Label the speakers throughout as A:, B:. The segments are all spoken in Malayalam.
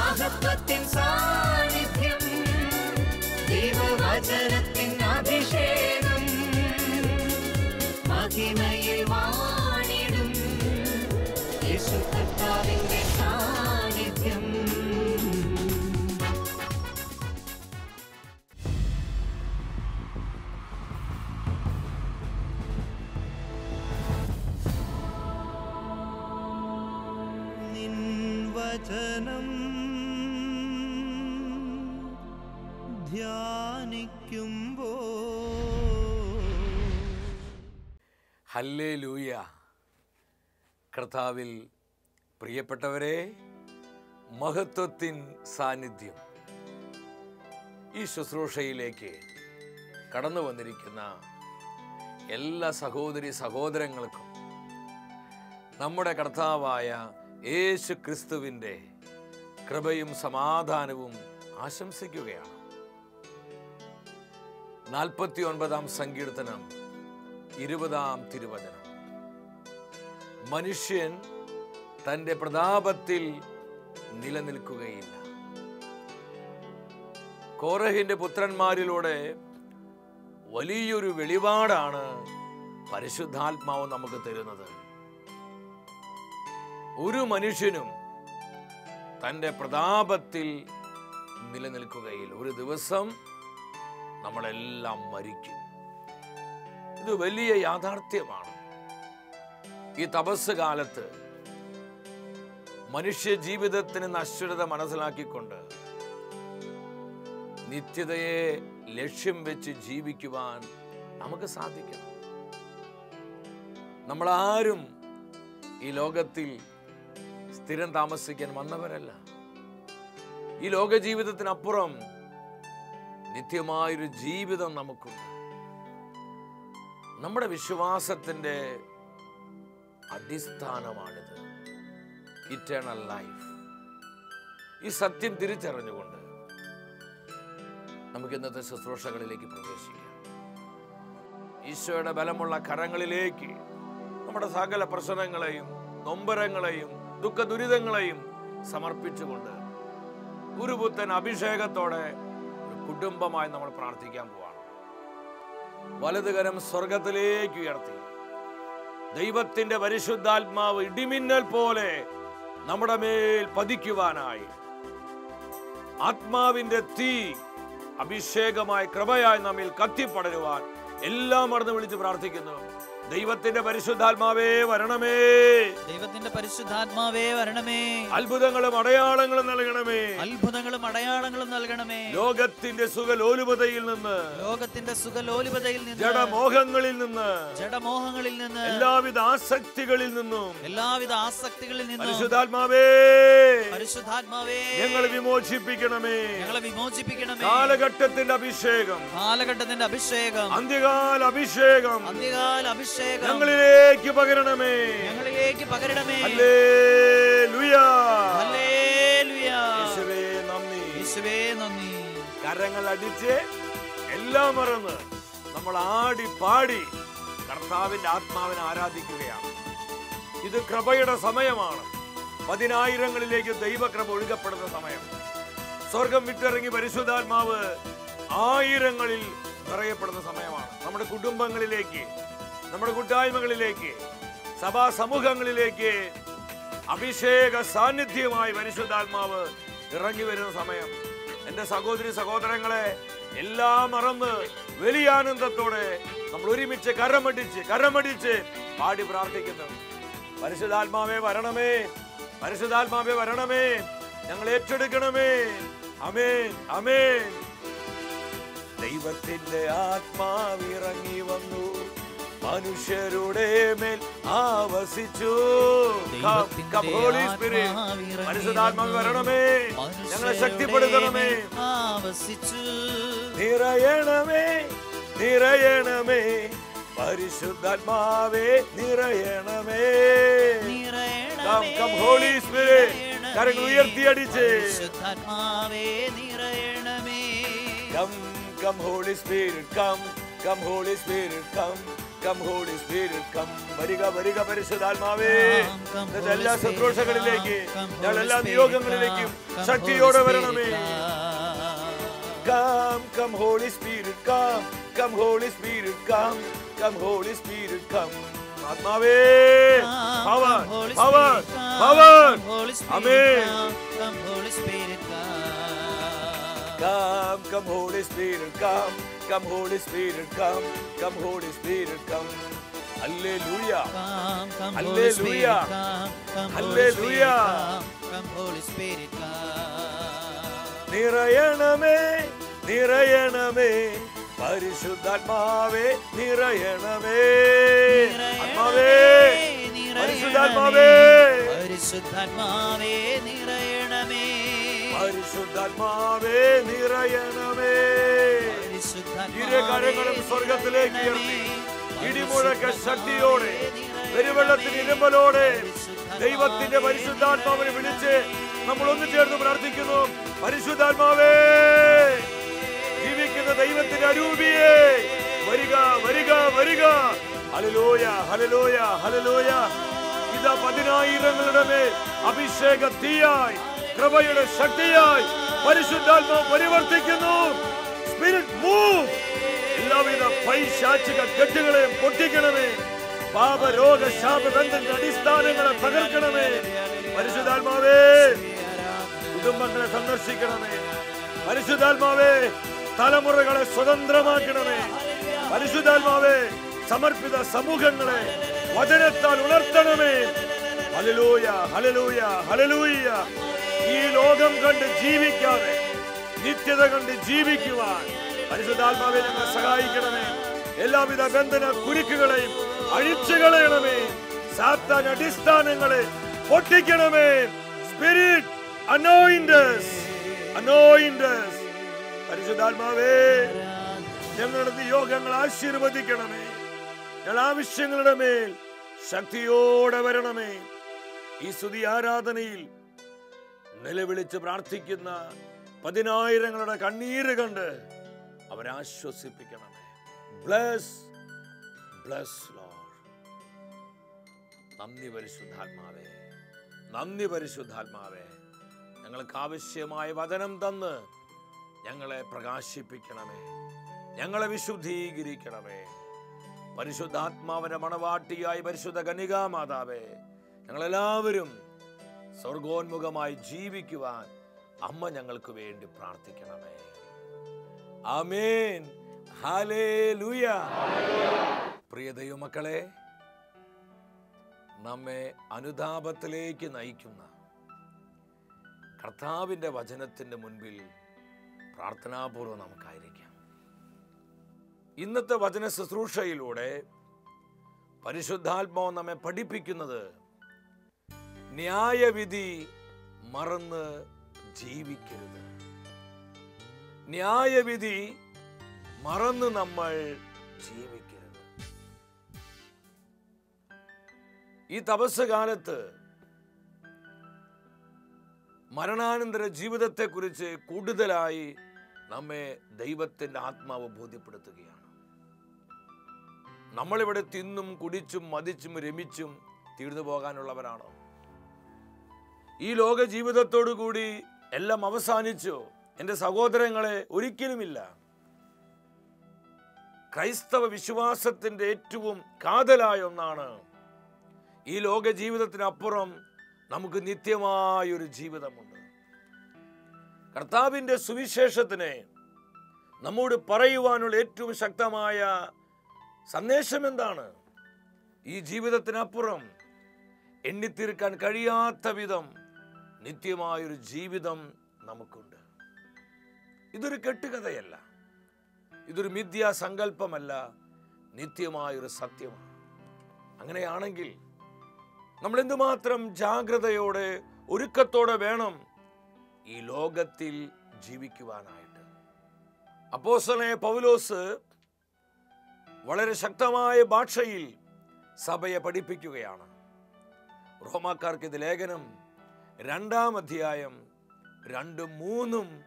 A: മഹത്വത്തിൻ സാന്നിധ്യം
B: ഹല്ലേ ലൂയ കർത്താവിൽ പ്രിയപ്പെട്ടവരെ മഹത്വത്തിൻ സാന്നിധ്യം. ഈ ശുശ്രൂഷയിലേക്ക് കടന്നു വന്നിരിക്കുന്ന എല്ലാ സഹോദരി സഹോദരങ്ങൾക്കും നമ്മുടെ കർത്താവായ യേശു ക്രിസ്തുവിന്റെ കൃപയും സമാധാനവും ആശംസിക്കുകയാണ്. നാൽപ്പത്തി ഒൻപതാം സങ്കീർത്തനം ഇരുപതാം തിരുവചനം. മനുഷ്യൻ തന്റെ പ്രതാപത്തിൽ നിലനിൽക്കുകയില്ല. കോറഹിന്റെ പുത്രന്മാരിലൂടെ വലിയൊരു വെളിപാടാണ് പരിശുദ്ധാത്മാവ് നമുക്ക് തരുന്നത്. ഒരു മനുഷ്യനും തന്റെ പ്രതാപത്തിൽ നിലനിൽക്കുകയില്ല. ഒരു ദിവസം നമ്മളെല്ലാം മരിക്കും. ഇത് വലിയ യാഥാർത്ഥ്യമാണ്. ഈ തപസ് കാലത്ത് മനുഷ്യ ജീവിതത്തിന് നശ്വരത മനസ്സിലാക്കിക്കൊണ്ട് നിത്യതയെ ലക്ഷ്യം വെച്ച് ജീവിക്കുവാൻ നമുക്ക് സാധിക്കണം. നമ്മൾ ആരും ഈ ലോകത്തിൽ സ്ഥിരം താമസിക്കാൻ വന്നവരല്ല. ഈ ലോക ജീവിതത്തിനപ്പുറം നിത്യമായൊരു ജീവിതം നമുക്കുണ്ട്. നമ്മുടെ വിശ്വാസത്തിന്റെ അടിസ്ഥാനമാണിത്. ഇറ്റേണൽ ലൈഫ് ഈ സത്യം തിരിച്ചറിഞ്ഞുകൊണ്ട് നമുക്ക് ഇന്നത്തെ ശുശ്രൂഷകളിലേക്ക് പ്രവേശിക്കാം. ഈശോയുടെ ബലമുള്ള കരങ്ങളിലേക്ക് നമ്മുടെ സകല പ്രശ്നങ്ങളെയും നൊമ്പരങ്ങളെയും ദുഃഖ ദുരിതങ്ങളെയും സമർപ്പിച്ചുകൊണ്ട് ഗുരുപുത്തൻ അഭിഷേകത്തോടെ ഒരു കുടുംബമായി നമ്മൾ പ്രാർത്ഥിക്കാൻ പോവാണ്. വലതുകരം സ്വർഗത്തിലേക്ക് ഉയർത്തി. ദൈവത്തിന്റെ പരിശുദ്ധാത്മാവ് ഇടിമിന്നൽ പോലെ നമ്മുടെ മേൽ പതിക്കുവാനായി. ആത്മാവിന്റെ തീ അഭിഷേകമായി കൃപയായി നമ്മിൽ കത്തിപ്പടരുവാൻ എല്ലാം മറന്ന് വിളിച്ച് പ്രാർത്ഥിക്കുന്നു. ദൈവത്തിന്റെ പരിശുദ്ധാത്മാവേ വരണമേ.
C: ദൈവത്തിന്റെ പരിശുദ്ധാത്മാവേ വരണമേ.
B: അത്ഭുതങ്ങളും അടയാളങ്ങളും നൽകണമേ.
C: അത്ഭുതങ്ങളും അടയാളങ്ങളും നൽകണമേ.
B: ലോകത്തിന്റെ സുഖലോലുപതയിൽ നിന്ന്
C: ലോകത്തിന്റെ സുഖലോലുപതയിൽ നിന്ന്
B: ജഡമോഹങ്ങളിൽ നിന്ന്
C: ജഡമോഹങ്ങളിൽ നിന്ന്
B: എല്ലാവിധ ആസക്തികളിൽ നിന്നും
C: എല്ലാവിധ ആസക്തികളിൽ നിന്നും
B: പരിശുദ്ധാത്മാവേ.
C: പരിശുദ്ധാത്മാവേ
B: ഞങ്ങളെ വിമോചിപ്പിക്കണമേ.
C: ഞങ്ങളെ വിമോചിപ്പിക്കണമേ.
B: കാലഘട്ടത്തിന്റെ അഭിഷേകം.
C: കാലഘട്ടത്തിന്റെ അഭിഷേകം.
B: അന്ത്യകാല അഭിഷേകം.
C: അന്ത്യകാല അഭിഷേകം.
B: ഞങ്ങളിലേക്ക് പകരണമേ.
C: ഞങ്ങളിലേക്ക് പകരണമേ.
B: ഹല്ലേലൂയ.
C: ഹല്ലേലൂയ.
B: യേശുവേ നന്ദി.
C: യേശുവേ നന്ദി.
B: കരങ്ങൾ അടിച്ച് എല്ലാം മറന്ന് നമ്മൾ ആടി പാടി കർത്താവിന്റെ ആത്മാവിനെ ആരാധിക്കുകയാണ്. ഇത് കൃപയുടെ സമയമാണ്. പതിനായിരങ്ങളിലേക്ക് ദൈവക്രമ ഒഴുകപ്പെടുന്ന സമയം. സ്വർഗം വിട്ടിറങ്ങി പരിശുദ്ധാത്മാവ് ആയിരങ്ങളിൽ നിറയപ്പെടുന്ന സമയമാണ്. നമ്മുടെ കുടുംബങ്ങളിലേക്ക് നമ്മുടെ കൂട്ടായ്മകളിലേക്ക് സഭാ സമൂഹങ്ങളിലേക്ക് അഭിഷേക സാന്നിധ്യമായി പരിശുദ്ധാത്മാവ് ഇറങ്ങി വരുന്ന സമയം. എന്റെ സഹോദരി സഹോദരങ്ങളെ എല്ലാം മറന്ന് വലിയ ആനന്ദത്തോടെ നമ്മൾ ഒരുമിച്ച് കരമടിച്ച് കരമടിച്ച് പാടി പ്രാർത്ഥിക്കുന്നു. പരിശുദ്ധാത്മാവേ വരണമേ. പരിശുദ്ധാത്മാവേ വരണമേ. ഞങ്ങൾ ഏറ്റെടുക്കണമേ. അമേൻ അമേൻ ദൈവത്തിന്റെ ആത്മാവിറങ്ങി വന്നു. മനുഷ്യരുടെ മേൽ ആവസിച്ചു. പരിശുദ്ധാത്മാവ് വരണമേ. ഞങ്ങളെ ശക്തിപ്പെടുത്തണമേ.
C: ആവസിച്ചു.
B: നിറയണമേ നിറയണമേ. പരിശുദ്ധാത്മാവേ നിറയണമേ. Come, come, Holy Spirit. കരങ്ങൾ ഉയർത്തിയടിച്ച്.
C: പരിശുദ്ധാത്മാവേ നിറയണമേ
B: Come, come, Holy Spirit, come, come, Holy Spirit, come, come holy spirit come വരിക വരിക പരിശുദ്ധാത്മാവേ എല്ലാ
C: come,
B: ഞങ്ങൾ എല്ലാ നിയോഗങ്ങളിലേക്കും ശക്തിയോടെ വരണമേ
C: Spirit,
B: Come, come, Holy Spirit, come, come, Holy Spirit, come, come, Holy Spirit, आत्मावे
C: पावर पावर
B: पावर
C: आमीन Come, come, Holy Spirit, come, come, Holy Spirit, come,
B: come, Holy Spirit, come. Hallelujah.
C: Come, come, Holy Spirit, come, come, Holy Spirit, come, come, Holy Spirit, come.
B: Nirayaname, Nirayaname. പരിശുദ്ധാത്മാവേ നിറയണമേ. ആത്മാവേ പരിശുദ്ധാത്മാവേ.
C: പരിശുദ്ധാത്മാവേ നിറയണമേ.
B: പരിശുദ്ധാത്മാവേ നിറയണമേ. ഇരു കരങ്ങളും സ്വർഗത്തിലേക്ക് ഉയർത്തി. ഇടിമുഴക്ക ശക്തിയോടെ പെരുവെള്ളത്തിന് ഇരുമ്പലോടെ ദൈവത്തിന്റെ പരിശുദ്ധാത്മാവിനെ വിളിച്ച് നമ്മൾ ഒന്നു ചേർന്ന് പ്രാർത്ഥിക്കുന്നു. പരിശുദ്ധാത്മാവേ. ജീവിക്കുന്ന ദൈവത്തിന്റെ അരൂപിയെ. വരിക വരിക വരിക. ഹലലോയ ഹലലോയ ഹലലോയ ഇതാ പതിനായിരങ്ങളുടെ മേൽ അഭിഷേക തീയായി കൃപയുടെ ശക്തിയായി പരിശുദ്ധാത്മാവ് പരിവർത്തിക്കുന്നു. സ്പിരിറ്റ് മൂവ് എല്ലാവിധ പൈശാചിക കെട്ടുകളെ പൊട്ടിക്കണമേ. പാപരോഗ ശാപബന്ധന്റെ അടിസ്ഥാനങ്ങളെ തകർക്കണമേ. പരിശുദ്ധാത്മാവേ കുടുംബങ്ങളെ സന്ദർശിക്കണമേ. പരിശുദ്ധാത്മാവേ തലമുറകളെ സ്വതന്ത്രമാക്കണമേ. പരിശുദ്ധാത്മാവേ സമർപ്പിത സമൂഹങ്ങളെ വചനത്താൽ ഉണർത്തണമേ. ഹലലൂയ ഹലലൂയ ഹലലൂയ ഈ ലോകം കണ്ട് ജീവിക്കാതെ നിത്യത കണ്ട് ജീവിക്കുവാൻ പരിശുദ്ധാത്മാവെ ഞങ്ങളെ സഹായിക്കണമേ. എല്ലാവിധ ബന്ധന കുരുക്കുകളെയും അഴിച്ചു കളയണമേ. സാത്താൻ അടിസ്ഥാനങ്ങളെ പൊട്ടിക്കണമേ. സ്പിരിറ്റ് അനോയിൻഡസ് അനോയിൻഡസ് പരിശുദ്ധാത്മാവേ ഞങ്ങളുടെ നിയോഗങ്ങൾ ആശീർവദിക്കണമേ. ഞങ്ങൾ ആവശ്യങ്ങളുടെ മേൽ ശക്തിയോടെ വരണമേ. ഈ സ്തുതി ആരാധനയിൽ നിലവിളിച്ച് പ്രാർത്ഥിക്കുന്ന പതിനായിരങ്ങളുടെ കണ്ണീര് കണ്ട് അവരെ ആശ്വസിപ്പിക്കണമേ. ബ്ലസ് ബ്ലസ് നന്ദി പരിശുദ്ധാത്മാവേ നന്ദി പരിശുദ്ധാത്മാവേ. ഞങ്ങൾക്ക് ആവശ്യമായ വചനം തന്ന് ഞങ്ങളെ പ്രകാശിപ്പിക്കണമേ. ഞങ്ങളെ വിശുദ്ധീകരിക്കണമേ. പരിശുദ്ധാത്മാവിന്റെ മണവാട്ടിയായി പരിശുദ്ധ കനികാ മാതാവേ ഞങ്ങളെല്ലാവരും സ്വർഗോന്മുഖമായി ജീവിക്കുവാൻ അമ്മ ഞങ്ങൾക്ക് വേണ്ടി പ്രാർത്ഥിക്കണമേ. ഹാലേലൂയ പ്രിയ ദൈവമക്കളെ നമ്മെ അനുതാപത്തിലേക്ക് നയിക്കുന്ന കർത്താവിന്റെ വചനത്തിന്റെ മുൻപിൽ പ്രാർത്ഥനാപൂർവം നമുക്കായിരിക്കാം. ഇന്നത്തെ വചന ശുശ്രൂഷയിലൂടെ പരിശുദ്ധാത്മാവ് നമ്മെ പഠിപ്പിക്കുന്നത് ന്യായവിധി മറന്ന് ജീവിക്കരുത്. ന്യായവിധി മറന്ന് നമ്മൾ ജീവിക്കരുത്. ഈ തപസ് കാലത്ത് മരണാനന്തര ജീവിതത്തെക്കുറിച്ച് കൂടുതലായി നമ്മെ ദൈവത്തിന്റെ ആത്മാവ് ബോധ്യപ്പെടുത്തുകയാണ്. നമ്മളിവിടെ തിന്നും കുടിച്ചും മതിച്ചും രമിച്ചും തീർന്നു പോകാനുള്ളവരാണോ. ഈ ലോക ജീവിതത്തോടു കൂടി എല്ലാം അവസാനിച്ചു. എന്റെ സഹോദരങ്ങളെ ഒരിക്കലുമില്ല. ക്രൈസ്തവ വിശ്വാസത്തിന്റെ ഏറ്റവും കാതലായ ഒന്നാണ് ഈ ലോക ജീവിതത്തിനപ്പുറം നമുക്ക് നിത്യമായൊരു ജീവിതമുണ്ട്. കർത്താവിന്റെ സുവിശേഷത്തിനെ നമ്മോട് പറയുവാനുള്ള ഏറ്റവും ശക്തമായ സന്ദേശം എന്താണ്? ഈ ജീവിതത്തിനപ്പുറം എണ്ണിത്തീർക്കാൻ കഴിയാത്ത വിധം നിത്യമായൊരു ജീവിതം നമുക്കുണ്ട്. ഇതൊരു കെട്ടുകഥയല്ല. ഇതൊരു മിഥ്യാസങ്കല്പമല്ല. നിത്യമായൊരു സത്യമാണ്. അങ്ങനെയാണെങ്കിൽ നമ്മൾ എന്തുമാത്രം ജാഗ്രതയോടെ ഒരുക്കത്തോടെ വേണം ഈ ലോകത്തിൽ ജീവിക്കുവാനായിട്ട്. അപ്പോസ്തലനായ പൗലോസ് വളരെ ശക്തമായ ഭാഷയിൽ സഭയെ പഠിപ്പിക്കുകയാണ്. റോമാക്കാർക്ക് ഇത് ലേഖനം രണ്ടാം അധ്യായം രണ്ടും മൂന്നും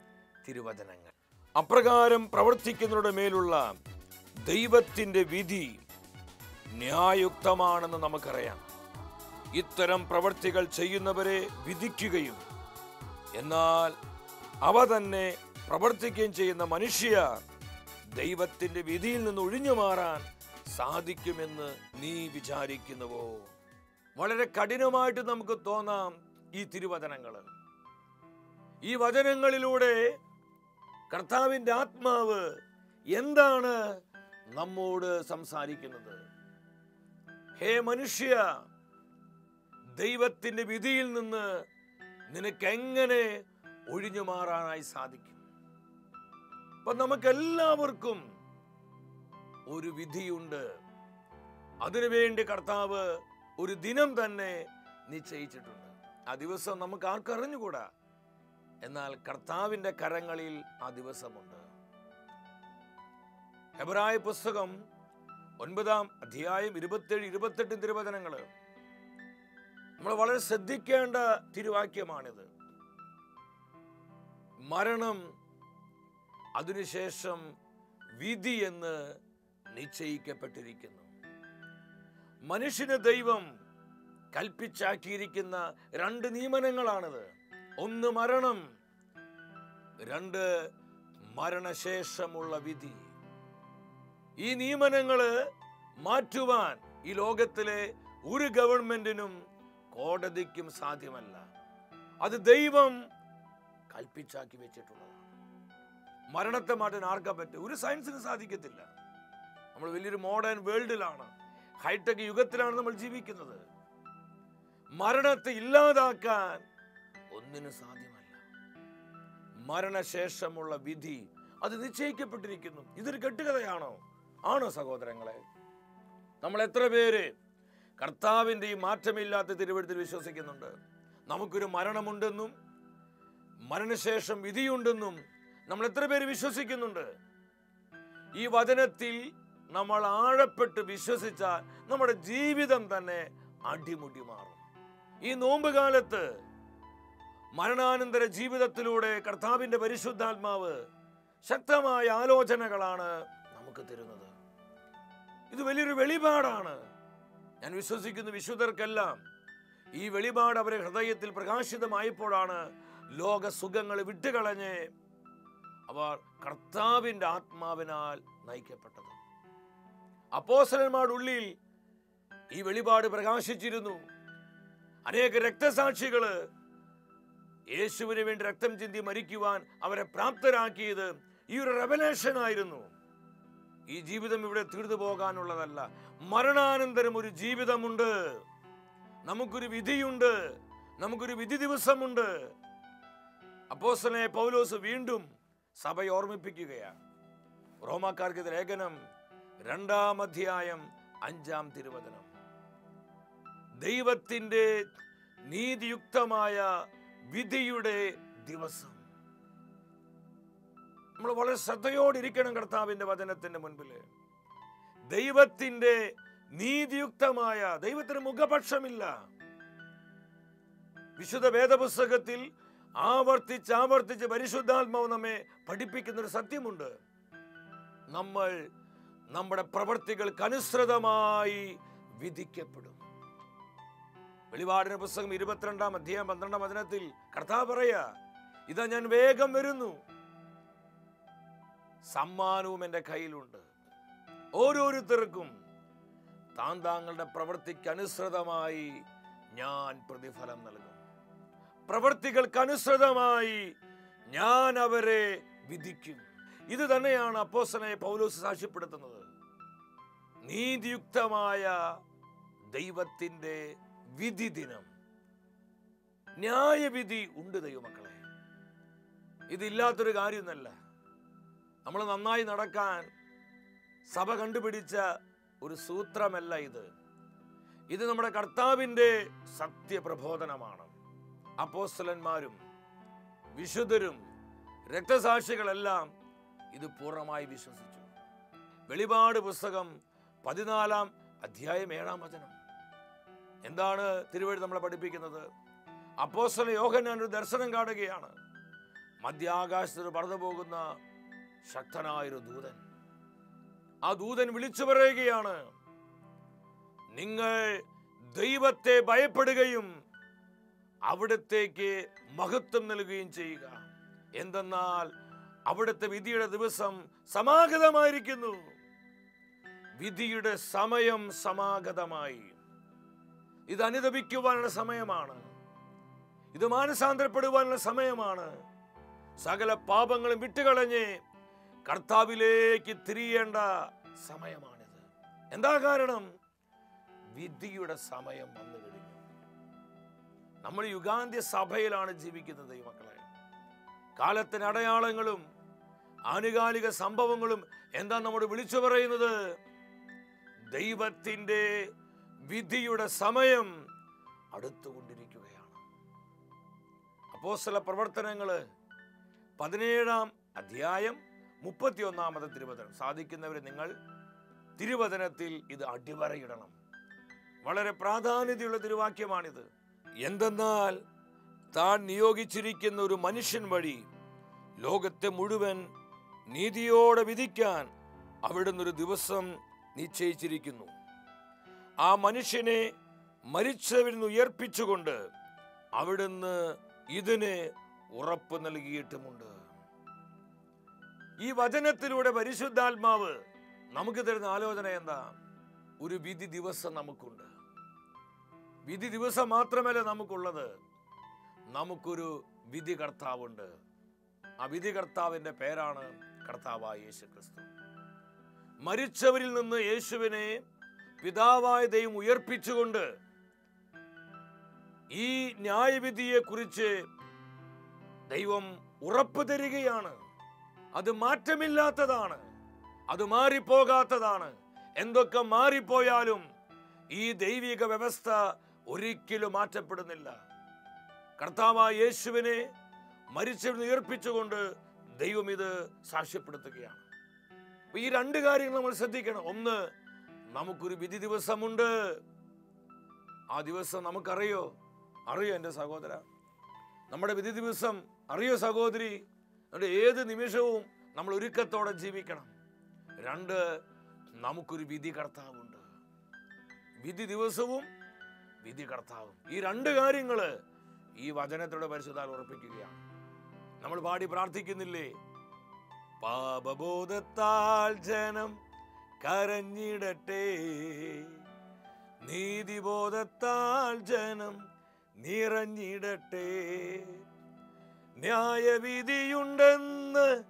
B: തിരുവചനങ്ങൾ. അപ്രകാരം പ്രവർത്തിക്കുന്നവരുടെ മേലുള്ള ദൈവത്തിന്റെ വിധി ന്യായുക്തമാണെന്ന് നമുക്കറിയാം. ഇത്തരം പ്രവൃത്തികൾ ചെയ്യുന്നവരെ വിധിക്കുകയും എന്നാൽ അവ തന്നെ പ്രവർത്തിക്കുകയും ചെയ്യുന്ന മനുഷ്യ ദൈവത്തിന്റെ വിധിയിൽ നിന്ന് ഒഴിഞ്ഞു മാറാൻ സാധിക്കുമെന്ന് നീ വിചാരിക്കുന്നുവോ? വളരെ കഠിനമായിട്ട് നമുക്ക് തോന്നാം ഈ തിരുവചനങ്ങൾ. ഈ വചനങ്ങളിലൂടെ കർത്താവിന്റെ ആത്മാവ് എന്താണ് നമ്മോട് സംസാരിക്കുന്നത്? ഹേ മനുഷ്യ ദൈവത്തിന്റെ വിധിയിൽ നിന്ന് നിനക്ക് എങ്ങനെ ഒഴിഞ്ഞു മാറാനായി സാധിക്കും? അപ്പൊ നമുക്ക് എല്ലാവർക്കും ഒരു വിധിയുണ്ട്. അതിനുവേണ്ടി കർത്താവ് ഒരു ദിനം തന്നെ നിശ്ചയിച്ചിട്ടുണ്ട്. ആ ദിവസം നമുക്ക് ആർക്കറിഞ്ഞുകൂടാ? എന്നാൽ കർത്താവിന്റെ കരങ്ങളിൽ ആ ദിവസമുണ്ട്. ഹെബ്രായ പുസ്തകം ഒൻപതാം അധ്യായം ഇരുപത്തേഴ് ഇരുപത്തെട്ട് തിരുവചനങ്ങൾ നമ്മൾ വളരെ ശ്രദ്ധിക്കേണ്ട തിരുവാക്യമാണിത്. മരണം അതിനുശേഷം വിധി എന്ന് നിശ്ചയിക്കപ്പെട്ടിരിക്കുന്നു. മനുഷ്യന് ദൈവം കൽപ്പിച്ചാക്കിയിരിക്കുന്ന രണ്ട് നിയമനങ്ങളാണിത്. ഒന്ന് മരണം രണ്ട് മരണശേഷമുള്ള വിധി. ഈ നിയമനങ്ങൾ മാറ്റുവാൻ ഈ ലോകത്തിലെ ഒരു ഗവൺമെന്റിനും കോടതിക്കും സാധ്യമല്ല. അത് ദൈവം കൽപ്പിച്ചാക്കി വെച്ചിട്ടുള്ളതാണ്. മരണത്തെ മാറ്റാൻ ആർക്കാൻ പറ്റും? ഒരു സയൻസിന് സാധിക്കത്തില്ല. നമ്മൾ വലിയൊരു മോഡേൺ വേൾഡിലാണ് ഹൈടെക് യുഗത്തിലാണ് നമ്മൾ ജീവിക്കുന്നത്. മരണത്തെ ഇല്ലാതാക്കാൻ ഒന്നിനും സാധ്യമല്ല. മരണശേഷമുള്ള വിധി അത് നിശ്ചയിക്കപ്പെട്ടിരിക്കുന്നു. ഇതൊരു കെട്ടുകഥയാണോ? ആണോ സഹോദരങ്ങളെ? നമ്മൾ എത്ര പേര് കർത്താവിന്റെ ഈ മാറ്റമില്ലാത്ത തിരുവഴുത്തിൽ വിശ്വസിക്കുന്നുണ്ട്. നമുക്കൊരു മരണമുണ്ടെന്നും മരണശേഷം വിധിയുണ്ടെന്നും നമ്മൾ എത്ര പേര് വിശ്വസിക്കുന്നുണ്ട്. ഈ വചനത്തിൽ നമ്മൾ ആഴപ്പെട്ട് വിശ്വസിച്ചാൽ നമ്മുടെ ജീവിതം തന്നെ അടിമുടി മാറും. ഈ നോമ്പ് കാലത്ത് മരണാനന്തര ജീവിതത്തിലൂടെ കർത്താവിന്റെ പരിശുദ്ധാത്മാവ് ശക്തമായ ആലോചനകളാണ് നമുക്ക് തരുന്നത്. ഇത് വലിയൊരു വെളിപാടാണ്. ഞാൻ വിശ്വസിക്കുന്ന വിശുദ്ധർക്കെല്ലാം. ഈ വെളിപാട് അവരെ ഹൃദയത്തിൽ പ്രകാശിതമായപ്പോഴാണ് ലോക സുഖങ്ങൾ വിട്ടുകളഞ്ഞ് അവർ കർത്താവിന്റെ ആത്മാവിനാൽ നയിക്കപ്പെട്ടത്. അപ്പോസലന്മാരുടെ ഉള്ളിൽ ഈ വെളിപാട് പ്രകാശിച്ചിരുന്നു. അനേക രക്തസാക്ഷികൾ യേശുവിന് വേണ്ടി രക്തം ചിന്തി മരിക്കുവാൻ അവരെ പ്രാപ്തരാക്കിയത് ഈ ഒരു റെവലേഷൻ ആയിരുന്നു. ഈ ജീവിതം ഇവിടെ തീർന്നു പോകാനുള്ളതല്ല. മരണാനന്തരം ഒരു ജീവിതമുണ്ട്. നമുക്കൊരു വിധിയുണ്ട്. നമുക്കൊരു വിധി ദിവസമുണ്ട്. അപ്പോസനെ പൗലോസ് വീണ്ടും സഭയെ ഓർമ്മിപ്പിക്കുകയാണ്. റോമാക്കാർക്ക് ലേഖനം രണ്ടാം അധ്യായം അഞ്ചാം തിരുവചനം. ദൈവത്തിന്റെ നീതിയുക്തമായ വിധിയുടെ ദിവസം. നമ്മൾ വളരെ ശ്രദ്ധയോടിരിക്കണം കർത്താവിന്റെ വചനത്തിന്റെ മുൻപിൽ. ദൈവത്തിന്റെ നീതിയുക്തമായ ദൈവത്തിന് മുഖപക്ഷമില്ല. വിശുദ്ധ വേദപുസ്തകത്തിൽ ആവർത്തിച്ച് ആവർത്തിച്ച് പരിശുദ്ധാത്മാവ് നമ്മെ പഠിപ്പിക്കുന്ന ഒരു സത്യമുണ്ട്. നമ്മൾ നമ്മുടെ പ്രവർത്തികൾക്ക് അനുസൃതമായി വിധിക്കപ്പെടും. വെളിപാടിന പുസ്തകം ഇരുപത്തിരണ്ടാം അധ്യായം പന്ത്രണ്ടാം വചനത്തിൽ കർത്താവ് പറയാ ഇതാ ഞാൻ വേഗം വരുന്നു. സമ്മാനവും എന്റെ കയ്യിലുണ്ട്. ഓരോരുത്തർക്കും താൻ താങ്കളുടെ പ്രവൃത്തിക്കനുസൃതമായി ഞാൻ പ്രതിഫലം നൽകും. പ്രവൃത്തികൾക്ക് അനുസൃതമായി ഞാൻ അവരെ വിധിക്കും. ഇത് തന്നെയാണ് അപ്പോസനെ പൗലോസ് സാക്ഷ്യപ്പെടുത്തുന്നത്. നീതിയുക്തമായ ദൈവത്തിന്റെ വിധി ദിനം. ന്യായവിധി ഉണ്ട് ദൈവമക്കളെ. ഇതില്ലാത്തൊരു കാര്യമൊന്നല്ല നമ്മൾ നന്നായി നടക്കാൻ സഭ കണ്ടുപിടിച്ച ഒരു സൂത്രമല്ല ഇത്. ഇത് നമ്മുടെ കർത്താവിന്റെ സത്യപ്രബോധനമാണ്. അപ്പോസ്തലന്മാരും വിശുദ്ധരും രക്തസാക്ഷികളെല്ലാം ഇത് പൂർണമായി വിശ്വസിച്ചു. വെളിപാട് പുസ്തകം പതിനാലാം അധ്യായം ഏഴാം വചനം. എന്താണ് തിരുവഴി നമ്മളെ പഠിപ്പിക്കുന്നത്? അപ്പോസ്തല യോഹൻ ഒരു ദർശനം കാണുകയാണ്. മധ്യാകാശത്ത് പറന്നു പോകുന്ന ശക്തനായൊരു ദൂതൻ. ആ ദൂതൻ വിളിച്ചു പറയുകയാണ് നിങ്ങൾ ദൈവത്തെ ഭയപ്പെടുകയും അവിടത്തേക്ക് മഹത്വം നൽകുകയും ചെയ്യുക. എന്തെന്നാൽ അവിടുത്തെ വിധിയുടെ ദിവസം സമാഗതമായിരിക്കുന്നു. വിധിയുടെ സമയം സമാഗതമായി. ഇത് അനുദപിക്കുവാനുള്ള സമയമാണ്. ഇത് മാനസാന്തരപ്പെടുവാനുള്ള സമയമാണ്. സകല പാപങ്ങളും വിട്ടുകളഞ്ഞ് കർത്താവിലേക്ക് തിരിയേണ്ട സമയമാണിത്. എന്താ കാരണം? വിധിയുടെ സമയം വന്നു കഴിഞ്ഞു. നമ്മൾ യുഗാന്ത്യ സഭയിലാണ് ജീവിക്കുന്നത് മക്കളെ കാലത്തിന് അടയാളങ്ങളും ആനുകാലിക സംഭവങ്ങളും എന്താ നമ്മോട് വിളിച്ചു പറയുന്നത്? ദൈവത്തിന്റെ വിധിയുടെ സമയം അടുത്തുകൊണ്ടിരിക്കുകയാണ്. അപ്പോസ്തല പ്രവർത്തനങ്ങൾ പതിനേഴാം അധ്യായം മുപ്പത്തിയൊന്നാമത്തെ തിരുവചനം. സാധിക്കുന്നവരെ നിങ്ങൾ തിരുവചനത്തിൽ ഇത് അടിവരയിടണം. വളരെ പ്രാധാന്യതയുള്ള തിരുവാക്യമാണിത്. എന്തെന്നാൽ താൻ നിയോഗിച്ചിരിക്കുന്ന ഒരു മനുഷ്യൻ വഴി ലോകത്തെ മുഴുവൻ നീതിയോടെ വിധിക്കാൻ അവിടുന്ന് ഒരു ദിവസം നിശ്ചയിച്ചിരിക്കുന്നു. ആ മനുഷ്യനെ മരിച്ചവരിൽ നിന്ന് ഉയർപ്പിച്ചുകൊണ്ട് അവിടുന്ന് ഇതിന് ഉറപ്പ് നൽകിയിട്ടുമുണ്ട്. ഈ വചനത്തിലൂടെ പരിശുദ്ധാത്മാവ് നമുക്ക് തരുന്ന ആലോചന എന്താ? ഒരു വിധി ദിവസം നമുക്കുണ്ട്. വിധി ദിവസം മാത്രമല്ല നമുക്കുള്ളത്. നമുക്കൊരു വിധി കർത്താവുണ്ട്. ആ വിധി കർത്താവിന്റെ പേരാണ് കർത്താവായ യേശു ക്രിസ്തു മരിച്ചവരിൽ നിന്ന് യേശുവിനെ പിതാവായ ദൈവം ഉയർപ്പിച്ചുകൊണ്ട് ഈ ന്യായവിധിയെ കുറിച്ച് ദൈവം ഉറപ്പ് തരികയാണ്. അത് മാറ്റമില്ലാത്തതാണ്. അത് മാറിപ്പോകാത്തതാണ്. എന്തൊക്കെ മാറിപ്പോയാലും ഈ ദൈവിക വ്യവസ്ഥ ഒരിക്കലും മാറ്റപ്പെടുന്നില്ല. കർത്താവായ യേശുവിനെ മരിച്ചു ഉയർപ്പിച്ചുകൊണ്ട് ദൈവം ഇത് സാക്ഷ്യപ്പെടുത്തുകയാണ്. ഈ രണ്ട് കാര്യങ്ങൾ നമ്മൾ ശ്രദ്ധിക്കണം. ഒന്ന് നമുക്കൊരു വിധി ദിവസമുണ്ട്. ആ ദിവസം നമുക്കറിയോ? അറിയോ എന്റെ സഹോദര? നമ്മുടെ വിധി ദിവസം അറിയോ സഹോദരി? അതുകൊണ്ട് ഏത് നിമിഷവും നമ്മൾ ഒരുക്കത്തോടെ ജീവിക്കണം. രണ്ട് നമുക്കൊരു വിധി കർത്താവുണ്ട്. വിധി ദിവസവും വിധി കർത്താവും. ഈ രണ്ട് കാര്യങ്ങൾ ഈ വചനത്തോടെ പരിശുദ്ധാൽ ഉറപ്പിക്കുകയാണ്. നമ്മൾ പാടി പ്രാർത്ഥിക്കുന്നില്ലേ? പാപബോധത്താൽ ജനം കരഞ്ഞിടട്ടെ. നീതിബോധത്താൽ ജനം നിറഞ്ഞിടട്ടെ. ന്യായവിധിയുണ്ടെന്ന്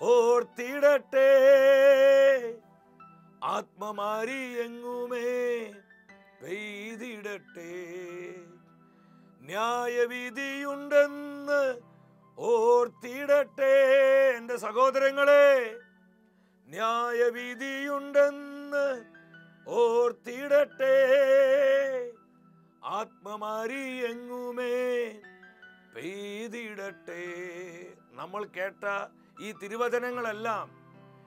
B: ഓർത്തിടട്ടെ. ആത്മമാരി എങ്ങുമേ പെയ്തിടട്ടെ. ന്യായവിധിയുണ്ടെന്ന് ഓർത്തിടട്ടെ. എന്റെ സഹോദരങ്ങളെ ന്യായവിധിയുണ്ടെന്ന് ഓർത്തിടട്ടെ. പെയ്തിടട്ടെ നമ്മൾ കേട്ട ഈ തിരുവചനങ്ങളെല്ലാം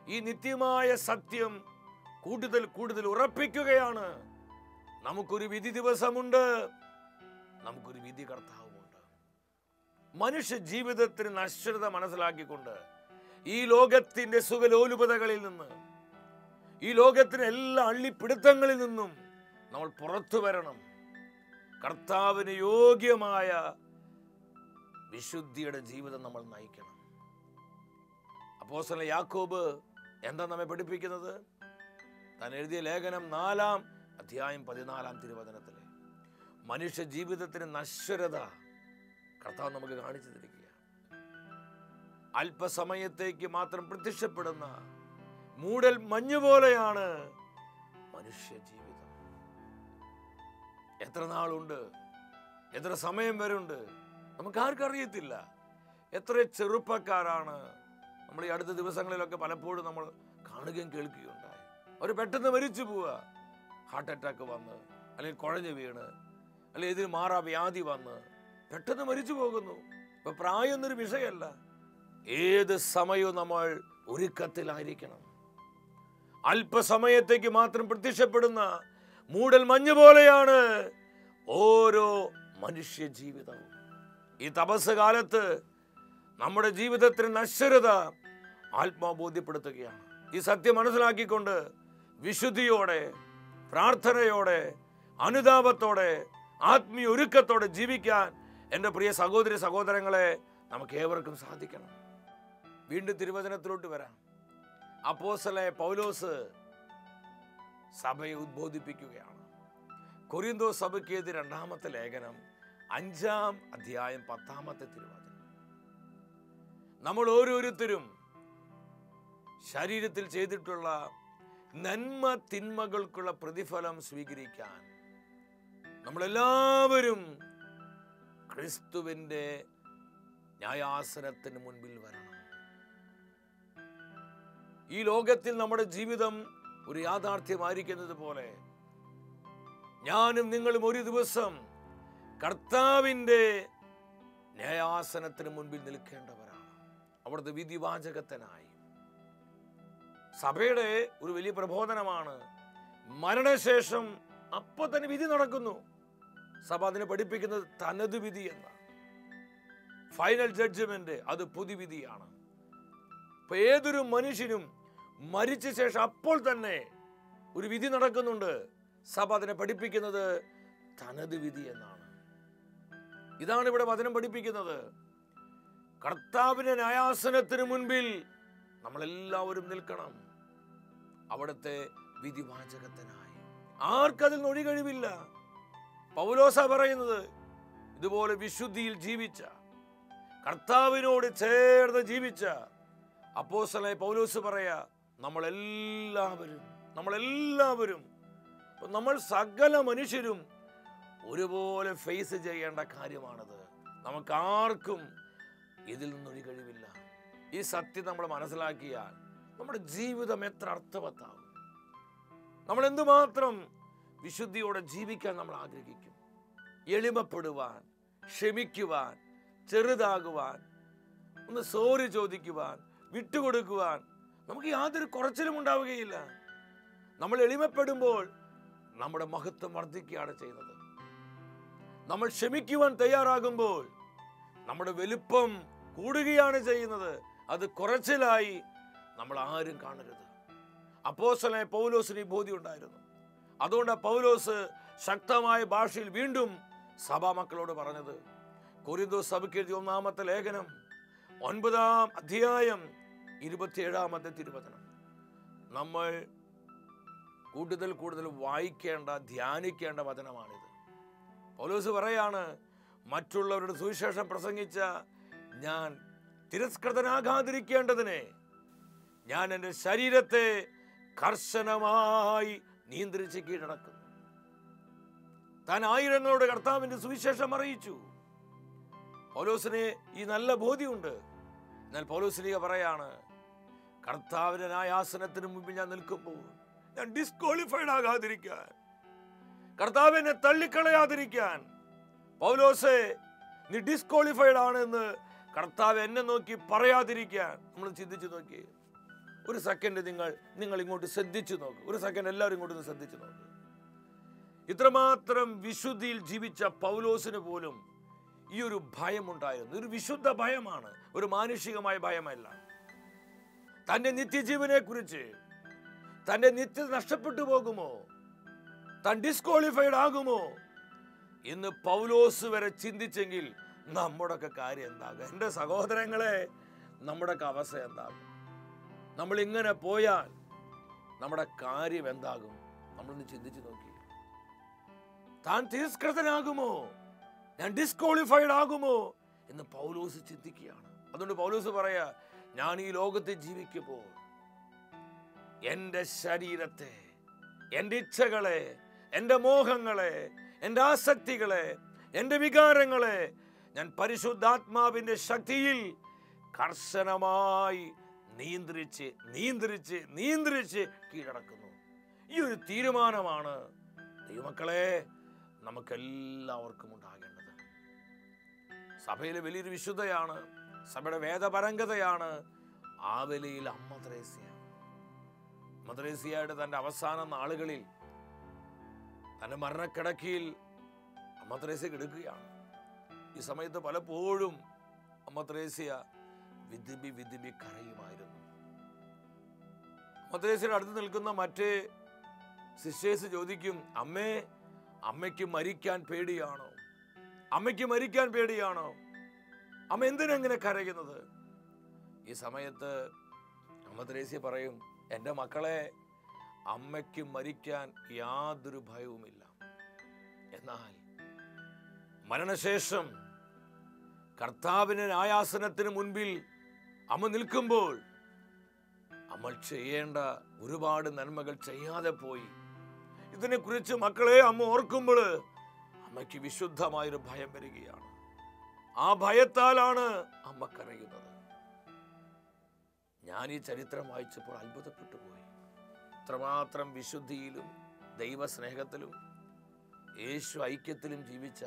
B: ഈ നിത്യമായ സത്യം കൂടുതൽ കൂടുതൽ ഉറപ്പിക്കുകയാണ്. നമുക്കൊരു വിധി ദിവസമുണ്ട്. നമുക്കൊരു വിധി കർത്താവുമുണ്ട്. മനുഷ്യ ജീവിതത്തിന് നശ്വരത മനസ്സിലാക്കിക്കൊണ്ട് ഈ ലോകത്തിന്റെ സുഖലോലുപതകളിൽ നിന്ന് ഈ ലോകത്തിന് എല്ലാ അള്ളിപ്പിടുത്തങ്ങളിൽ നിന്നും നമ്മൾ പുറത്തു വരണം. കർത്താവിന് യോഗ്യമായ വിശുദ്ധിയുടെ ജീവിതം നമ്മൾ നയിക്കണം. അപ്പോസല യാക്കോബ് എന്താ നമ്മെ പഠിപ്പിക്കുന്നത്? താൻ എഴുതിയ ലേഖനം നാലാം അധ്യായം പതിനാലാം തിരുവചനത്തിൽ മനുഷ്യ ജീവിതത്തിന് നശ്വരത കർത്താവ് നമുക്ക് കാണിച്ചു തരികയാണ്. അല്പസമയത്തേക്ക് മാത്രം പ്രത്യക്ഷപ്പെടുന്ന മൂടൽ മഞ്ഞു പോലെയാണ് മനുഷ്യ ജീവിതം. എത്ര നാളുണ്ട്? എത്ര സമയം വരെ ഉണ്ട് നമുക്ക് ആർക്കും അറിയത്തില്ല എത്ര ചെറുപ്പക്കാരാണ് നമ്മൾ ഈ അടുത്ത ദിവസങ്ങളിലൊക്കെ പലപ്പോഴും നമ്മൾ കാണുകയും കേൾക്കുകയുണ്ടായി. അവർ പെട്ടെന്ന് മരിച്ചു പോവുക. ഹാർട്ട് അറ്റാക്ക് വന്ന് അല്ലെങ്കിൽ കുഴഞ്ഞു വീണ് അല്ലെങ്കിൽ ഇതിന് മാറാ വ്യാധി വന്ന് പെട്ടെന്ന് മരിച്ചു പോകുന്നു. ഇപ്പൊ പ്രായം എന്നൊരു വിഷയമല്ല. ഏത് സമയവും നമ്മൾ ഒരുക്കത്തിലായിരിക്കണം. അല്പസമയത്തേക്ക് മാത്രം പ്രത്യക്ഷപ്പെടുന്ന മൂടൽ മഞ്ഞ് പോലെയാണ് ഓരോ മനുഷ്യ ജീവിതവും. ഈ തപസ് കാലത്ത് നമ്മുടെ ജീവിതത്തിന് നശ്വരത ആത്മാബോധ്യപ്പെടുത്തുകയാണ്. ഈ സത്യം മനസ്സിലാക്കിക്കൊണ്ട് വിശുദ്ധിയോടെ പ്രാർത്ഥനയോടെ അനുതാപത്തോടെ ആത്മീയ ഒരുക്കത്തോടെ ജീവിക്കാൻ എന്റെ പ്രിയ സഹോദരി സഹോദരങ്ങളെ നമുക്ക് ഏവർക്കും സാധിക്കണം. വീണ്ടും തിരുവചനത്തിലോട്ട് വരാം. അപ്പോസലെ പൗലോസ് സഭയെ ഉദ്ബോധിപ്പിക്കുകയാണ്. കൊരിന്തോ സഭയ്ക്ക് രണ്ടാമത്തെ ലേഖനം അഞ്ചാം അധ്യായം പത്താമത്തെ തിരുവചനം. നമ്മൾ ഓരോരുത്തരും ശരീരത്തിൽ ചെയ്തിട്ടുള്ള നന്മ തിന്മകൾക്കുള്ള പ്രതിഫലം സ്വീകരിക്കാൻ നമ്മളെല്ലാവരും ക്രിസ്തുവിന്റെ ന്യായാസനത്തിന് മുൻപിൽ വരണം. ഈ ലോകത്തിൽ നമ്മുടെ ജീവിതം ഒരു യാഥാർത്ഥ്യമായിരിക്കുന്നത് പോലെ ഞാനും നിങ്ങളും ഒരു ദിവസം കർത്താവിന്റെ ന്യായാസനത്തിന് മുൻപിൽ നിൽക്കേണ്ടവരാണ്. അവിടുത്തെ വിധിവാചകത്തിനായി. സഭയുടെ ഒരു വലിയ പ്രബോധനമാണ്. മരണശേഷം അപ്പൊ തന്നെ വിധി നടക്കുന്നു. സഭ അതിനെ പഠിപ്പിക്കുന്നത് തനത് വിധി എന്ന ഫൈനൽ ജഡ്ജ്മെന്റ് അത് പൊതുവിധിയാണ് ഇപ്പൊ ഏതൊരു മനുഷ്യനും മരിച്ച ശേഷം അപ്പോൾ തന്നെ ഒരു വിധി നടക്കുന്നുണ്ട്. സഭ അതിനെ പഠിപ്പിക്കുന്നത് തനത് വിധി എന്നാണ്. ഇതാണ് ഇവിടെ വചനം പഠിപ്പിക്കുന്നത്. കർത്താവിന്റെ ന്യായാസനത്തിന് മുൻപിൽ നമ്മളെല്ലാവരും നിൽക്കണം. അവിടുത്തെ വിധിവാചകത്തിനായി. ആർക്കതിൽ നൊഴി കഴിവില്ല പൗലോസ പറയുന്നത് ഇതുപോലെ വിശുദ്ധിയിൽ ജീവിച്ച കർത്താവിനോട് ചേർന്ന് ജീവിച്ച അപ്പോസലെ പൗലോസ് പറയാ നമ്മളെല്ലാവരും നമ്മളെല്ലാവരും നമ്മൾ സകല മനുഷ്യരും ഒരുപോലെ ഫേസ് ചെയ്യേണ്ട കാര്യമാണത്. നമുക്ക് ആർക്കും ഇതിൽ നിന്നൊരു കഴിവില്ല. ഈ സത്യം നമ്മൾ മനസ്സിലാക്കിയാൽ നമ്മുടെ ജീവിതം എത്ര അർത്ഥവത്താവും നമ്മൾ എന്തുമാത്രം വിശുദ്ധിയോടെ ജീവിക്കാൻ നമ്മൾ ആഗ്രഹിക്കും. എളിമപ്പെടുവാൻ ക്ഷമിക്കുവാൻ ചെറുതാകുവാൻ ഒന്ന് സോറി ചോദിക്കുവാൻ വിട്ടുകൊടുക്കുവാൻ നമുക്ക് യാതൊരു കുറച്ചിലും ഉണ്ടാവുകയില്ല. നമ്മൾ എളിമപ്പെടുമ്പോൾ നമ്മുടെ മഹത്വം വർദ്ധിക്കുകയാണ് ചെയ്യുന്നത്. നമ്മൾ ക്ഷമിക്കുവാൻ തയ്യാറാകുമ്പോൾ നമ്മുടെ വലുപ്പം കൂടുകയാണ് ചെയ്യുന്നത്. അത് കുറച്ചിലായി നമ്മൾ ആരും കാണരുത്. അപ്പോസ്തലനായ പൗലോസിന് ഈ ബോധ്യം ഉണ്ടായിരുന്നു. അതുകൊണ്ട് പൗലോസ് ശക്തമായ ഭാഷയിൽ വീണ്ടും സഭാ മക്കളോട് പറഞ്ഞത് കൊരിന്തോ സഭയ്ക്ക് എഴുതിയ ഒന്നാമത്തെ ലേഖനം ഒൻപതാം അധ്യായം ഇരുപത്തിയേഴാമത്തെ തിരുവചനം നമ്മൾ കൂടുതൽ കൂടുതൽ വായിക്കേണ്ട ധ്യാനിക്കേണ്ട വചനമാണിത്. പൗലോസ് പറയാണ് മറ്റുള്ളവരുടെ സുവിശേഷം പ്രസംഗിച്ച ഞാൻ തിരസ്കൃതനാകാതിരിക്കേണ്ടതിനെ ഞാൻ എന്റെ ശരീരത്തെ കർശനമായി നിയന്ത്രിച്ച് കീഴടക്കുന്നു. താൻ ആയിരങ്ങളോട് കർത്താവിന്റെ സുവിശേഷം അറിയിച്ചു. പൗലോസിന് ഈ നല്ല ബോധ്യമുണ്ട്. എന്നാൽ പൗലോസിലിക പറയാണ് കർത്താവിന്റെ ന്യായാസനത്തിന് മുമ്പിൽ ഞാൻ നിൽക്കുമ്പോൾ ഞാൻ ഡിസ്ക്വാളിഫൈഡ് ആകാതിരിക്കാൻ കർത്താവിനെ തള്ളിക്കളയാതിരിക്കാൻ. പൗലോസെ നീ ഡിസ്ക്വാളിഫൈഡ് ആണെന്ന് കർത്താവ് എന്നെ നോക്കി പറയാതിരിക്കാൻ. നമ്മൾ ചിന്തിച്ചു നോക്കി. ഒരു സെക്കൻഡ് നിങ്ങൾ നിങ്ങൾ ഇങ്ങോട്ട് ശ്രദ്ധിച്ചു നോക്ക്. ഒരു സെക്കൻഡ് എല്ലാവരും ഇങ്ങോട്ട് ഒന്ന് ശ്രദ്ധിച്ചു നോക്ക്. ഇത്രമാത്രം വിശുദ്ധിയിൽ ജീവിച്ച പൗലോസിന് പോലും ഈ ഒരു ഭയമുണ്ടായിരുന്നു ഒരു വിശുദ്ധ ഭയമാണ്. ഒരു മാനുഷികമായ ഭയമല്ല. തന്റെ നിത്യജീവനെ കുറിച്ച് തന്റെ നിത്യത നഷ്ടപ്പെട്ടു പോകുമോ? താൻ ഡിസ്ക്വാളിഫൈഡ് ആകുമോ? എന്ന് പൗലോസ് വരെ ചിന്തിച്ചെങ്കിൽ നമ്മുടെയൊക്കെ കാര്യം എന്താകും? എന്റെ സഹോദരങ്ങളെ നമ്മുടെയൊക്കെ അവസ്ഥ എന്താകും? നമ്മൾ ഇങ്ങനെ പോയാൽ നമ്മുടെ കാര്യം എന്താകും? നമ്മളൊന്ന് ചിന്തിച്ചു നോക്കി. താൻ തിരസ്കൃതനാകുമോ? ഞാൻ ഡിസ്ക്വാളിഫൈഡ് ആകുമോ? എന്ന് പൗലോസ് ചിന്തിക്കുകയാണ്. അതുകൊണ്ട് പൗലോസ് പറയാ ഞാൻ ഈ ലോകത്ത് ജീവിക്കുമ്പോൾ എന്റെ ശരീരത്തെ എന്റെ ഇച്ഛകളെ എന്റെ മോഹങ്ങളെ എന്റെ ആസക്തികളെ എന്റെ വികാരങ്ങളെ ഞാൻ പരിശുദ്ധാത്മാവിന്റെ ശക്തിയിൽ കർശനമായി നിയന്ത്രിച്ച് നിയന്ത്രിച്ച് നിയന്ത്രിച്ച് കീഴടക്കുന്നു. ഈ ഒരു തീരുമാനമാണ്. ദൈവമക്കളെ നമുക്കെല്ലാവർക്കും ഉണ്ടാകേണ്ടത്. സഭയിലെ വലിയൊരു വിശുദ്ധയാണ് സഭയുടെ വേദപരംഗതയാണ് ആവലിയിൽ അമ്മ ത്രേസ്യ അമ്മ ത്രേസ്യയുടെ തന്റെ അവസാന നാളുകളിൽ തന്റെ മരണക്കിടക്കിയിൽ അമ്മ ത്രേസ്യ കിടക്കുകയാണ്. ഈ സമയത്ത് പലപ്പോഴും അമ്മ ത്രേസ്യ വിധിമി വിധിബി കരയുമായിരുന്നു. അമ്മ ത്രേസ്യയുടെ അടുത്ത് നിൽക്കുന്ന മറ്റേ സിസ്റ്റേഴ്സ് ചോദിക്കും അമ്മേ അമ്മയ്ക്ക് മരിക്കാൻ പേടിയാണോ? അമ്മയ്ക്ക് മരിക്കാൻ പേടിയാണോ? അമ്മ എന്തിനെങ്ങനെ കരയുന്നത്? ഈ സമയത്ത് അമ്മ ത്രേസ്യ പറയും എന്റെ മക്കളെ അമ്മയ്ക്ക് മരിക്കാൻ യാതൊരു ഭയവുമില്ല. എന്നാൽ മരണശേഷം കർത്താവിന് ന്യായാസനത്തിന് മുൻപിൽ അമ്മ നിൽക്കുമ്പോൾ അമ്മ ചെയ്യേണ്ട ഒരുപാട് നന്മകൾ ചെയ്യാതെ പോയി. ഇതിനെക്കുറിച്ച് മക്കളെ അമ്മ ഓർക്കുമ്പോൾ അമ്മയ്ക്ക് വിശുദ്ധമായൊരു ഭയം വരികയാണ്. ആ ഭയത്താലാണ് അമ്മ കരയുന്നത്. ഞാൻ ഈ ചരിത്രം വായിച്ചപ്പോൾ അത്ഭുതപ്പെട്ടു പോയി. ഇത്രമാത്രം വിശുദ്ധിയിലും ദൈവസ്നേഹത്തിലും യേശു ഐക്യത്തിലും ജീവിച്ച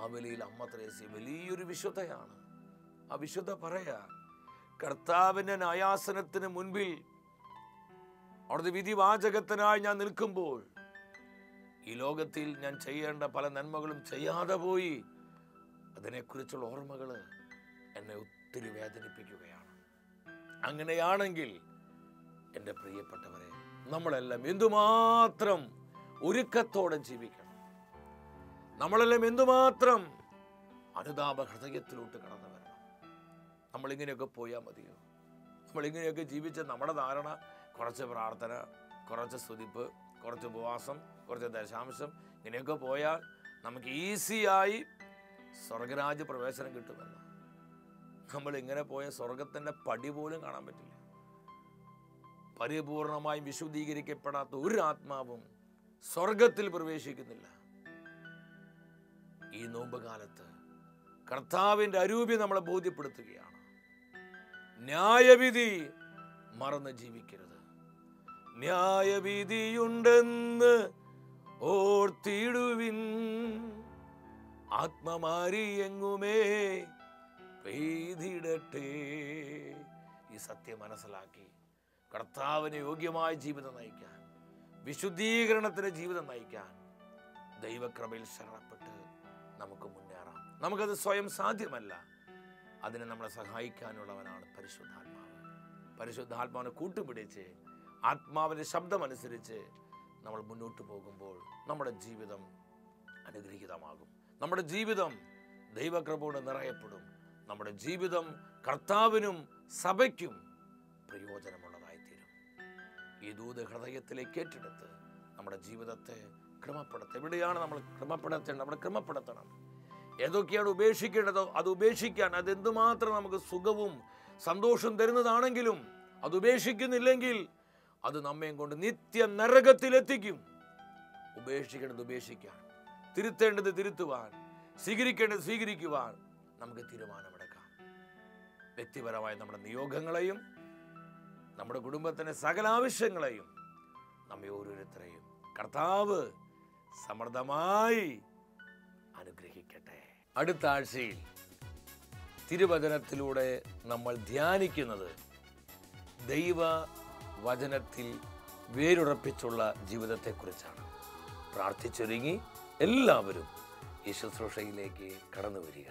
B: ആവലിയിൽ അമ്മ ത്രേസ്യ വലിയൊരു വിശുദ്ധയാണ്. ആ വിശുദ്ധ പറയാ കർത്താവിന്റെ ന്യായാസനത്തിന് മുൻപിൽ അവിടുത്തെ വിധിവാചകത്തിനായി ഞാൻ നിൽക്കുമ്പോൾ ഈ ലോകത്തിൽ ഞാൻ ചെയ്യേണ്ട പല നന്മകളും ചെയ്യാതെ പോയി അതിനെക്കുറിച്ചുള്ള ഓർമ്മകൾ എന്നെ ഒത്തിരി വേദനിപ്പിക്കുകയാണ്. അങ്ങനെയാണെങ്കിൽ എന്റെ പ്രിയപ്പെട്ടവരെ നമ്മളെല്ലാം എന്തുമാത്രം ഒരുക്കത്തോടെ ജീവിക്കണം. നമ്മളെല്ലാം എന്തുമാത്രം അനുതാപ ഹൃദയത്തിലോട്ട് കടന്നു വരണം. നമ്മളിങ്ങനെയൊക്കെ പോയാൽ മതിയോ? നമ്മളിങ്ങനെയൊക്കെ ജീവിച്ച നമ്മുടെ ധാരണ കുറച്ച് പ്രാർത്ഥന കുറച്ച് സ്തുതിപ്പ് കുറച്ച് ഉപവാസം കുറച്ച് ദശാംശം ഇങ്ങനെയൊക്കെ പോയാൽ നമുക്ക് ഈസിയായി സ്വർഗരാജ്യ പ്രവേശനം കിട്ടുമെന്ന്. നമ്മൾ ഇങ്ങനെ പോയ സ്വർഗത്തിന്റെ പടി പോലും കാണാൻ പറ്റില്ല. പരിപൂർണമായും വിശുദ്ധീകരിക്കപ്പെടാത്ത ഒരു ആത്മാവും സ്വർഗത്തിൽ പ്രവേശിക്കുന്നില്ല. ഈ നോമ്പ് കാലത്ത് കർത്താവിന്റെ അരൂപി നമ്മളെ ബോധ്യപ്പെടുത്തുകയാണ്. ന്യായവിധി മറന്ന് ജീവിക്കരുത്. ന്യായവിധിയുണ്ടെന്ന് ഓർത്തിടുവിൻ. ആത്മമാരി എങ്ങുമേ പെയ്തിടട്ടെ? ഈ സത്യം മനസ്സിലാക്കി കർത്താവിന് യോഗ്യമായ ജീവിതം നയിക്കാൻ വിശുദ്ധീകരണത്തിന് ജീവിതം നയിക്കാൻ ദൈവക്രമയിൽ ശരണപ്പെട്ട് നമുക്ക് മുന്നേറാം. നമുക്കത് സ്വയം സാധ്യമല്ല. അതിനെ നമ്മളെ സഹായിക്കാനുള്ളവനാണ് പരിശുദ്ധാത്മാവ്. പരിശുദ്ധാത്മാവിനെ കൂട്ടുപിടിച്ച് ആത്മാവിന്റെ ശബ്ദമനുസരിച്ച് നമ്മൾ മുന്നോട്ട് പോകുമ്പോൾ നമ്മുടെ ജീവിതം അനുഗ്രഹീതമാകും. നമ്മുടെ ജീവിതം ദൈവകൃപയോട് നിറയപ്പെടും. നമ്മുടെ ജീവിതം കർത്താവിനും സഭയ്ക്കും പ്രയോജനമുള്ളതായിത്തീരും ഈ ദൂത് ഹൃദയത്തിലേക്ക് ഏറ്റെടുത്ത് നമ്മുടെ ജീവിതത്തെ ക്രമപ്പെടുത്തുക എവിടെയാണ് നമ്മൾ ക്രമപ്പെടുത്തേണ്ടത്? നമ്മൾ ക്രമപ്പെടുത്തണം. ഏതൊക്കെയാണ് ഉപേക്ഷിക്കേണ്ടതോ? അത് ഉപേക്ഷിക്കാൻ അത് എന്തുമാത്രം നമുക്ക് സുഖവും സന്തോഷം തരുന്നതാണെങ്കിലും അത് ഉപേക്ഷിക്കുന്നില്ലെങ്കിൽ അത് നമ്മയും കൊണ്ട് നിത്യ നരകത്തിലെത്തിക്കും ഉപേക്ഷിക്കേണ്ടത് ഉപേക്ഷിക്കാൻ തിരുത്തേണ്ടത് തിരുത്തുവാൻ സ്വീകരിക്കേണ്ടത് സ്വീകരിക്കുവാൻ നമുക്ക് തീരുമാനമെടുക്കാം. വ്യക്തിപരമായ നമ്മുടെ നിയോഗങ്ങളെയും നമ്മുടെ കുടുംബത്തിന്റെ സകല ആവശ്യങ്ങളെയും നമ്മെ ഓരോരുത്തരെയും കർത്താവ് സമൃദ്ധമായി അനുഗ്രഹിക്കട്ടെ. അടുത്ത ആഴ്ചയിൽ തിരുവചനത്തിലൂടെ നമ്മൾ ധ്യാനിക്കുന്നത് ദൈവ വചനത്തിൽ വേരുറപ്പിച്ചുള്ള ജീവിതത്തെക്കുറിച്ചാണ്. പ്രാർത്ഥിച്ചൊരുങ്ങി എല്ലാവരും ഈ ശുശ്രൂഷയിലേക്ക് കടന്നു വരിക.